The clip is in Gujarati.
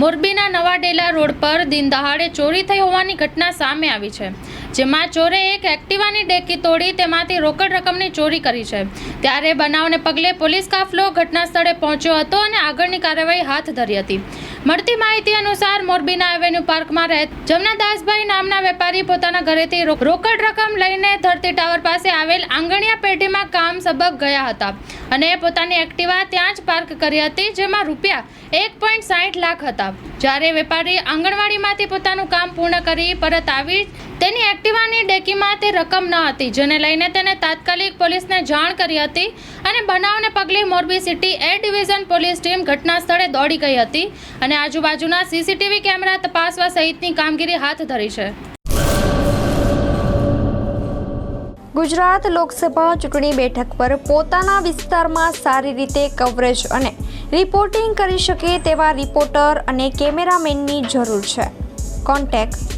મોરબીના નવાડેલા રોડ પર દિન દહાડે ચોરી થઈ હોવાની ઘટના સામે આવી છે. જેમાં ચોરે એક એક્ટિવાની ડેકી તોડી તેમાંથી રોકડ રકમની ચોરી કરી છે. ત્યારે બનાવને પગલે પોલીસ કાફલો ઘટના સ્થળે પહોંચ્યો હતો અને આગળની કાર્યવાહી હાથ ધરી હતી. મળતી માહિતી અનુસાર મોરબીના એવેન્યુ પાર્કમાં રહે જમનાદાસભાઈ નામના વેપારી પોતાના ઘરેથી રોકડ રકમ લઈને ધરતી ટાવર પાસે આવેલ આંગણિયા પેઢીમાં કામ સબક ગયા હતા અને પોતાની એક્ટિવા ત્યાં જ પાર્ક કરી હતી જેમાં રૂપિયા એક પોઈન્ટ સાઠ લાખ હતા. જ્યારે વેપારી આંગણવાડીમાંથી પોતાનું કામ પૂર્ણ કરી પરત આવી તેની એક્ટિવાની ડેકીમાં તે રકમ ન હતી, જેને લઈને તેને તાત્કાલિક પોલીસને જાણ કરી હતી અને બનાવને પગલે Morbi city A division police team ઘટના સ્થળે દોડી ગઈ હતી અને આજુબાજુના સીસીટીવી કેમેરા તપાસવા સહિતની કામગીરી હાથ ધરી છે. ગુજરાત લોકસભા ચૂંટણી બેઠક પર પોતાના વિસ્તારમાં સારી રીતે કવરેજ અને રિપોર્ટિંગ કરી શકે તેવા રિપોર્ટર અને કેમેરામેનની જરૂર છે. કોન્ટેક્ટ